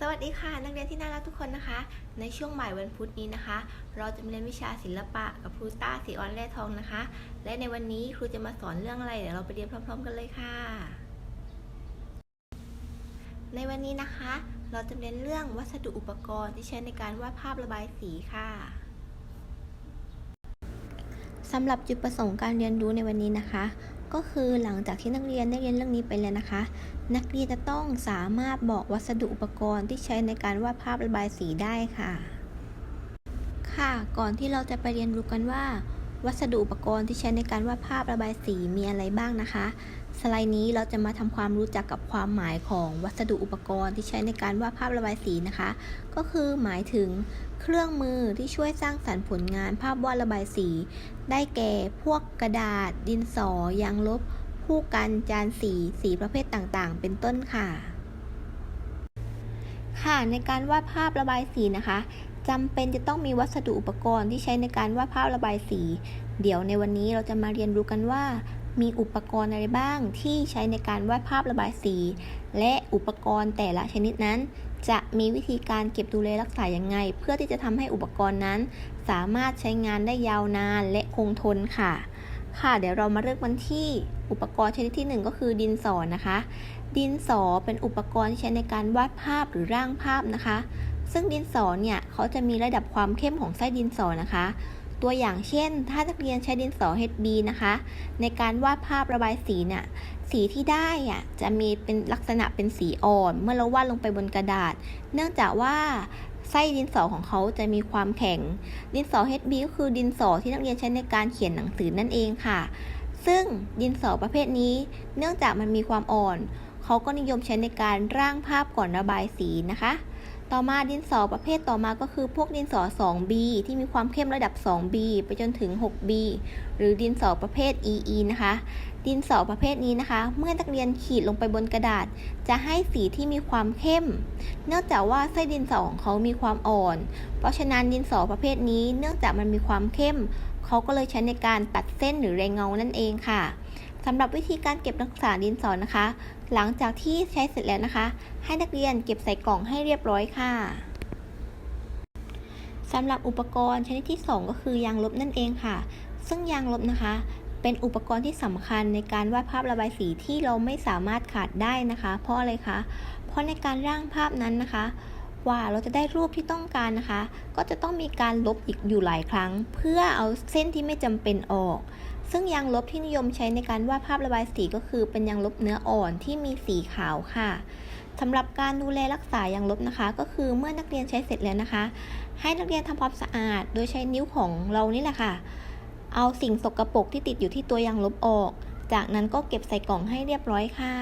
สวัสดีค่ะ นักเรียนที่น่ารักทุกคนนะคะ ในช่วงบ่ายวันพุธนี้นะคะ เราจะมาเรียนวิชาศิลปะกับครูต้าสีออนแร่ทองนะคะ และในวันนี้ครูจะมาสอนเรื่องอะไรเดี๋ยวเราไปเรียนพร้อม ๆ กันเลยค่ะ ในวันนี้นะคะ เราจะเรียนเรื่องวัสดุอุปกรณ์ที่ใช้ในการวาดภาพระบายสีค่ะสำหรับจุดประสงค์การเรียนรู้ในวันนี้นะคะ ก็คือหลังจากที่นักเรียนได้เรียนเรื่องนี้ไปแล้วนะคะ นักเรียนจะต้องสามารถบอกวัสดุอุปกรณ์ที่ใช้ในการวาดภาพระบายสีได้ค่ะ ค่ะ ก่อนที่เราจะไปเรียนรู้กันว่า วัสดุอุปกรณ์ที่ใช้ในการวาดภาพระบายสีมีอะไรบ้างนะคะ สไลด์นี้เราจะมาทำความรู้จักกับความหมายของวัสดุอุปกรณ์ที่ใช้ในการวาดภาพระบายสีนะคะ ก็คือหมายถึงเครื่องมือที่ช่วยสร้างสรรค์ผลงานภาพวาดระบายสี ได้แก่พวกกระดาษ ดินสอ ยางลบ ผู้กันจานสี สีประเภทต่างๆ เป็นต้นค่ะ ค่ะในการวาดภาพระบายสีนะคะจำเป็นจะต้องมีวัสดุอุปกรณ์ที่ใช้ในการวาดภาพระบายสี เดี๋ยวในวันนี้เราจะมาเรียนรู้กันว่า มีอุปกรณ์อะไรบ้างที่ใช้ในการวาดภาพระบายสี และอุปกรณ์แต่ละชนิดนั้น จะมีวิธีการเก็บดูแลรักษาอย่างไง เพื่อที่จะทำให้อุปกรณ์นั้น สามารถใช้งานได้ยาวนานและคงทนค่ะ ค่ะ เดี๋ยวเรามาเริ่มกันที่อุปกรณ์ชนิดที่ 1 ก็คือดินสอนะคะ ดินสอเป็นอุปกรณ์ที่ใช้ในการวาดภาพหรือร่างภาพนะคะ ซึ่งดินสอเนี่ยเขาจะมีระดับความเข้มของไส้ดินสอนะคะ ตัวอย่างเช่น ถ้านักเรียนใช้ดินสอ HB นะคะ ในการวาดภาพระบายสีเนี่ย สีที่ได้อะจะมีเป็นลักษณะเป็นสีอ่อน เมื่อเราวาดลงไปบนกระดาษ เนื่องจากว่าไส้ดินสอของเขาจะมีความแข็ง ดินสอ HB ก็คือดินสอที่นักเรียนใช้ในการเขียนหนังสือนั่นเองค่ะ ซึ่งดินสอประเภทนี้ เนื่องจากมันมีความอ่อน เขาก็นิยมใช้ในการร่างภาพก่อนระบายสีนะคะ ต่อมาดินสอประเภทต่อมาก็คือพวกดินสอ 2B ที่มีความเข้มระดับ 2B ไปจนถึง 6B หรือดินสอประเภท EE นะคะ ดินสอประเภทนี้นะคะ เมื่อนักเรียนขีดลงไปบนกระดาษ จะให้สีที่มีความเข้ม เนื่องจากว่าไส้ดินสอของเขามีความอ่อน เพราะฉะนั้นดินสอประเภทนี้ เนื่องจากมันมีความเข้ม เขาก็เลยใช้ในการตัดเส้นหรือแรงเงานั่นเองค่ะ สำหรับวิธีการเก็บรักศึกษาดินสอนะคะ หลังจากที่ใช้เสร็จแล้วนะคะ ให้นักเรียนเก็บใส่กล่องให้เรียบร้อยค่ะสำหรับอุปกรณ์ชนิดที่ 2 ก็คือยางลบนั่นเองค่ะ ซึ่งยางลบนะคะ เป็นอุปกรณ์ที่สำคัญในการวาดภาพระบายสีที่เราไม่สามารถขาดได้นะคะ เพราะอะไรคะ เพราะในการร่างภาพนั้นนะคะว่าเราจะได้รูปที่ต้องการนะคะ ก็จะต้องมีการลบอีกอยู่หลายครั้ง เพื่อเอาเส้นที่ไม่จำเป็นออก ซึ่งยางลบที่นิยมใช้ในการวาดภาพระบายสีก็คือเป็นยางลบเนื้ออ่อนที่มีสีขาวค่ะสำหรับการดูแลรักษายางลบนะคะ ก็คือเมื่อนักเรียนใช้เสร็จแล้วนะคะ ให้นักเรียนทำความสะอาด โดยใช้นิ้วของเรานี่แหละค่ะ เอาสิ่งสกรปรกที่ติดอยู่ที่ตัวยางลบออก จากนั้นก็เก็บใส่กล่องให้เรียบร้อยค่ะ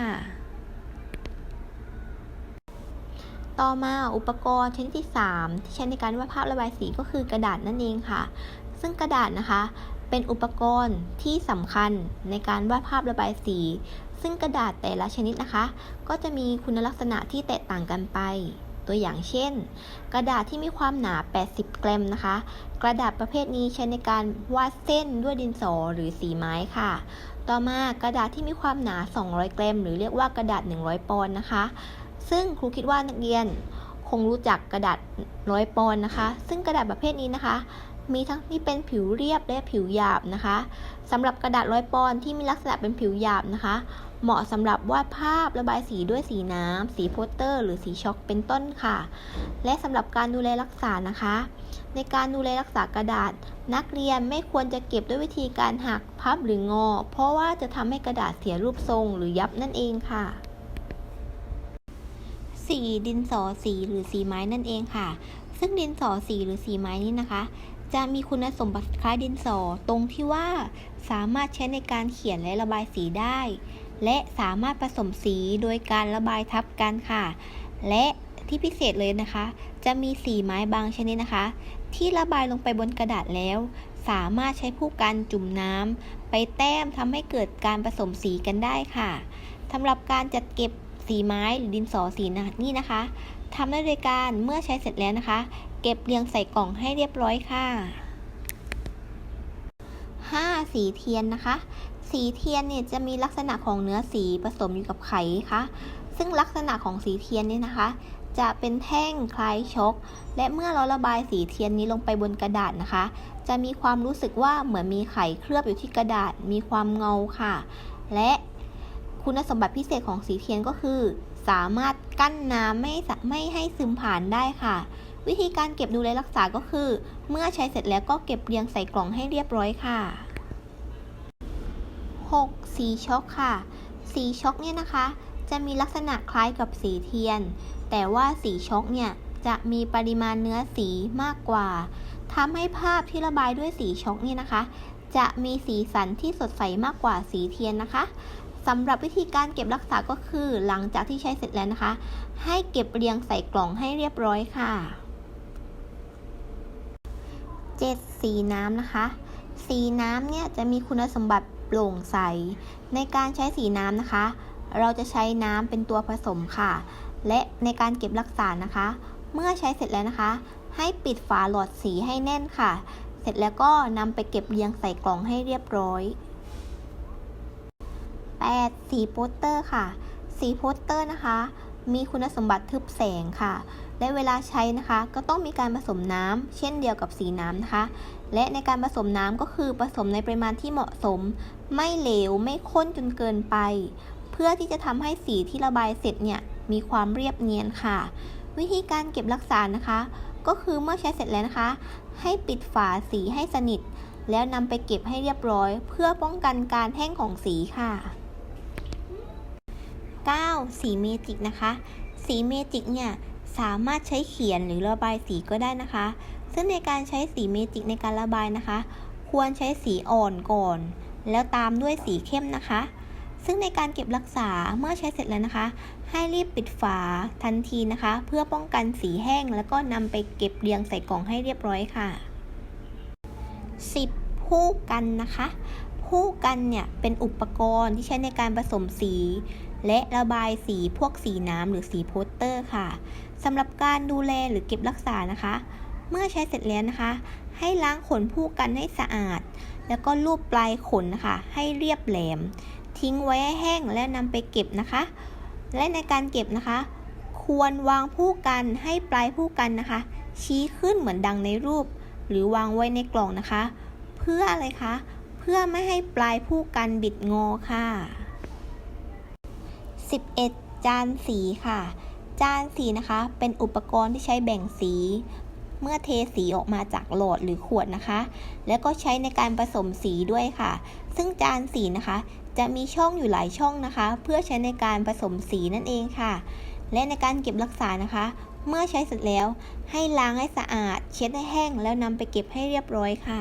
ต่อมาอุปกรณ์ชนิดที่ 3 ที่ใช้ในการวาดภาพระบายสีก็คือกระดาษนั่นเองค่ะ ซึ่งกระดาษนะคะ เป็นอุปกรณ์ที่สำคัญในการวาดภาพระบายสี ซึ่งกระดาษแต่ละชนิดนะคะ ก็จะมีคุณลักษณะที่แตกต่างกันไป ตัวอย่างเช่น กระดาษที่มีความหนา 80 กรัมนะคะ กระดาษประเภทนี้ใช้ในการวาดเส้นด้วยดินสอหรือสีไม้ค่ะ ต่อมากระดาษที่มีความหนา 200 กรัมหรือเรียกว่ากระดาษ 100 ปอนด์นะคะ ซึ่งครูคิดว่านักเรียนคงรู้จักกระดาษร้อยปอนด์นะคะ ซึ่งกระดาษประเภทนี้นะคะ มีทั้งที่เป็นผิวเรียบและผิวหยาบนะคะสำหรับกระดาษร้อยปอนที่มีลักษณะเป็นผิวหยาบนะคะ เหมาะสำหรับวาดภาพระบายสีด้วยสีน้ำ สีโปสเตอร์ หรือสีช็อกเป็นต้นค่ะ และสำหรับการดูแลรักษานะคะ ในการดูแลรักษากระดาษ นักเรียนไม่ควรจะเก็บด้วยวิธีการหักพับหรืองอ เพราะว่าจะทำให้กระดาษเสียรูปทรงหรือยับนั่นเองค่ะสีดินสอสีหรือสีไม้นั่นเองค่ะ ซึ่งดินสอสีหรือสีไม้นี้นะคะ จะมีคุณสมบัติคล้ายดินสอตรงที่ว่าสามารถใช้ในการเขียนและระบายสีได้ และสามารถผสมสีโดยการระบายทับกันค่ะ และที่พิเศษเลยนะคะ จะมีสีไม้บางชนิดนะคะ ที่ระบายลงไปบนกระดาษแล้ว สามารถใช้ผู้กันจุ่มน้ำไปแต้มทำให้เกิดการผสมสีกันได้ค่ะสำหรับการจัดเก็บสีไม้หรือดินสอสีนี่นะคะทำได้โดยการเมื่อใช้เสร็จแล้วนะคะ เก็บเรียงใส่กล่องให้เรียบร้อยค่ะ 5. สีเทียนนะคะ สีเทียนเนี่ยจะมีลักษณะของเนื้อสีผสมอยู่กับไขค่ะ ซึ่งลักษณะของสีเทียนเนี่ยนะคะ จะเป็นแท่งคล้ายช็อกและเมื่อเราระบายสีเทียนนี้ลงไปบนกระดาษนะคะ จะมีความรู้สึกว่าเหมือนมีไข่เคลือบอยู่ที่กระดาษ มีความเงาค่ะ และคุณสมบัติพิเศษของสีเทียนก็คือ สามารถกั้นน้ำไม่ไม่ให้ซึมผ่านได้ค่ะ วิธีการเก็บดูแลรักษาก็คือ เมื่อใช้เสร็จแล้วก็เก็บเรียงใส่กล่องให้เรียบร้อยค่ะ 6. สีช็อกค่ะ สีช็อกเนี่ยนะคะ จะมีลักษณะคล้ายกับสีเทียน แต่ว่าสีช็อกเนี่ยจะมีปริมาณเนื้อสีมากกว่าทำให้ภาพที่ระบายด้วยสีช็อกเนี่ยนะคะ จะมีสีสันที่สดใสมากกว่าสีเทียนนะคะสำหรับวิธีการเก็บรักษาก็คือ หลังจากที่ใช้เสร็จแล้วนะคะ ให้เก็บเรียงใส่กล่องให้เรียบร้อยค่ะ 7. สีน้ำนะคะ สีน้ำเนี่ยจะมีคุณสมบัติโปร่งใส ในการใช้สีน้ำนะคะ เราจะใช้น้ำเป็นตัวผสมค่ะ และในการเก็บรักษานะคะ เมื่อใช้เสร็จแล้วนะคะ ให้ปิดฝาหลอดสีให้แน่นค่ะ เสร็จแล้วก็นำไปเก็บเรียงใส่กล่องให้เรียบร้อย 8. สีโปสเตอร์ค่ะ สีโปสเตอร์นะคะ มีคุณสมบัติทึบแสงค่ะและเวลาใช้นะคะ ก็ต้องมีการผสมน้ำเช่นเดียวกับสีน้ำนะคะ และในการผสมน้ำก็คือผสมในปริมาณที่เหมาะสม ไม่เหลวไม่ข้นจนเกินไป เพื่อที่จะทำให้สีที่ระบายเสร็จเนี่ยมีความเรียบเนียนค่ะ วิธีการเก็บรักษานะคะ ก็คือเมื่อใช้เสร็จแล้วนะคะ ให้ปิดฝาสีให้สนิท แล้วนำไปเก็บให้เรียบร้อย เพื่อป้องกันการแห้งของสีค่ะ 9. สีเมจิกนะคะ สีเมจิกเนี่ย สามารถใช้เขียนหรือระบายสีก็ได้นะคะ ซึ่งในการใช้สีเมจิกในการระบายนะคะ ควรใช้สีอ่อนก่อน แล้วตามด้วยสีเข้มนะคะ ซึ่งในการเก็บรักษาเมื่อใช้เสร็จแล้วนะคะ ให้รีบปิดฝาทันทีนะคะ เพื่อป้องกันสีแห้ง แล้วก็นำไปเก็บเรียงใส่กล่องให้เรียบร้อยค่ะ 10. ผู้กันนะคะ ผู้กันเนี่ยเป็นอุปกรณ์ที่ใช้ในการผสมสี และระบายสีพวกสีน้ำหรือสีโปสเตอร์ค่ะสำหรับการดูแลหรือเก็บรักษานะคะ เมื่อใช้เสร็จแล้วนะคะ ให้ล้างขนผู้กันให้สะอาด แล้วก็ลูบปลายขนนะคะ ให้เรียบแหลม ทิ้งไว้ให้แห้งแล้วนำไปเก็บนะคะ และในการเก็บนะคะ ควรวางผู้กันให้ปลายผู้กันนะคะ ชี้ขึ้นเหมือนดังในรูป หรือวางไว้ในกล่องนะคะ เพื่ออะไรคะ เพื่อไม่ให้ปลายผู้กันบิดงอค่ะ 11. จานสีค่ะ จานสีนะคะ เป็นอุปกรณ์ที่ใช้แบ่งสี เมื่อเทสีออกมาจากหลอดหรือขวดนะคะ แล้วก็ใช้ในการผสมสีด้วยค่ะ ซึ่งจานสีนะคะ จะมีช่องอยู่หลายช่องนะคะ เพื่อใช้ในการผสมสีนั่นเองค่ะ และในการเก็บรักษานะคะ เมื่อใช้เสร็จแล้ว ให้ล้างให้สะอาด เช็ดให้แห้ง แล้วนำไปเก็บให้เรียบร้อยค่ะ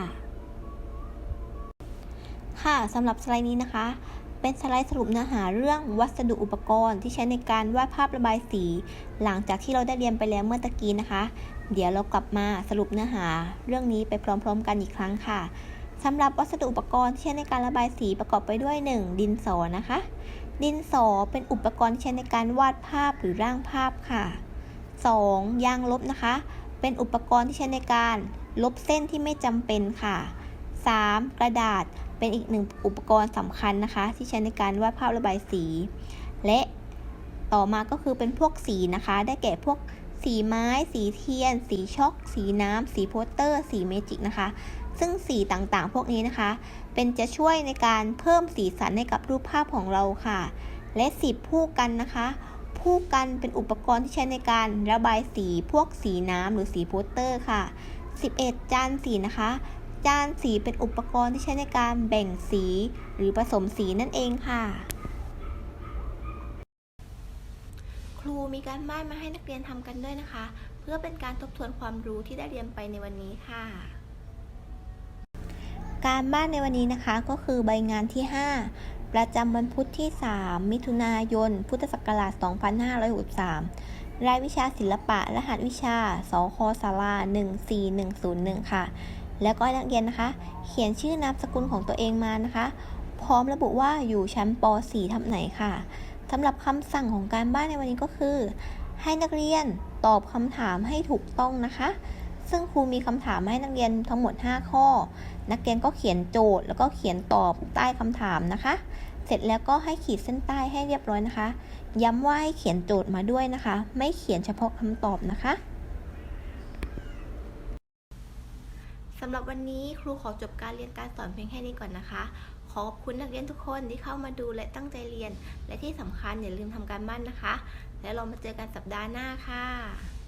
ค่ะสำหรับสไลด์นี้นะคะ เป็นสไลด์สรุปเนื้อหาเรื่องวัสดุอุปกรณ์ที่ใช้ในการวาดภาพระบายสี หลังจากที่เราได้เรียนไปแล้วเมื่อตะกี้นะคะ เดี๋ยวเรากลับมาสรุปเนื้อหา เรื่องนี้ไปพร้อม ๆ กันอีกครั้งค่ะสำหรับวัสดุอุปกรณ์ที่ใช้ในการระบายสีประกอบไปด้วย 1. ดินสอนะคะ ดินสอเป็นอุปกรณ์ที่ใช้ในการวาดภาพหรือร่างภาพค่ะ 2. ยางลบนะคะ เป็นอุปกรณ์ที่ใช้ในการลบเส้นที่ไม่จำเป็นค่ะ 3. กระดาษเป็นอีกหนึ่งอุปกรณ์สำคัญนะคะ ที่ใช้ในการวาดภาพระบายสี และต่อมาก็คือเป็นพวกสีนะคะ ได้แก่พวกสีไม้ สีเทียน สีช็อก สีน้ำ สีโปสเตอร์ สีเมจิกนะคะ ซึ่งสีต่างๆ พวกนี้นะคะ เป็นจะช่วยในการเพิ่มสีสันให้กับรูปภาพของเราค่ะ และสีผู้กันนะคะ ผู้กันเป็นอุปกรณ์ที่ใช้ในการระบายสีพวกสีน้ำหรือสีโปสเตอร์ค่ะ 11 จานสีนะคะ จานสีเป็นอุปกรณ์ที่ใช้ในการแบ่งสีหรือผสมสีนั่นเองค่ะ ครูมีการบ้านมาให้นักเรียนทำกันด้วยนะคะ เพื่อเป็นการทบทวนความรู้ที่ได้เรียนไปในวันนี้ค่ะ การบ้านในวันนี้นะคะก็คือใบงานที่ 5 ประจำวันพุธที่ 3 มิถุนายน พุทธศักราช 2563รายวิชาศิลปะ รหัสวิชา สคศาลา 14101 ค่ะ แล้วก็นักเรียนนะคะ เขียนชื่อนามสกุลของตัวเองมานะคะ พร้อมระบุว่าอยู่ชั้นป .4 ทับไหนค่ะสำหรับคำสั่งของการบ้านในวันนี้ก็คือ ให้นักเรียนตอบคำถามให้ถูกต้องนะคะ ซึ่งครูมีคำถามให้นักเรียนทั้งหมด 5 ข้อ นักเรียนก็เขียนโจทย์ แล้วก็เขียนตอบใต้คำถามนะคะ เสร็จแล้วก็ให้ขีดเส้นใต้ให้เรียบร้อยนะคะ ย้ำว่าให้เขียนโจทย์มาด้วยนะคะ ไม่เขียนเฉพาะคำตอบนะคะ สำหรับวันนี้ครูขอจบการเรียนการสอนเพียงแค่นี้ก่อนนะคะขอขอบคุณนักเรียนทุกคนที่เข้ามาดูและตั้งใจเรียน และที่สำคัญอย่าลืมทำการบ้านนะคะ แล้วเรามาเจอกันสัปดาห์หน้าค่ะ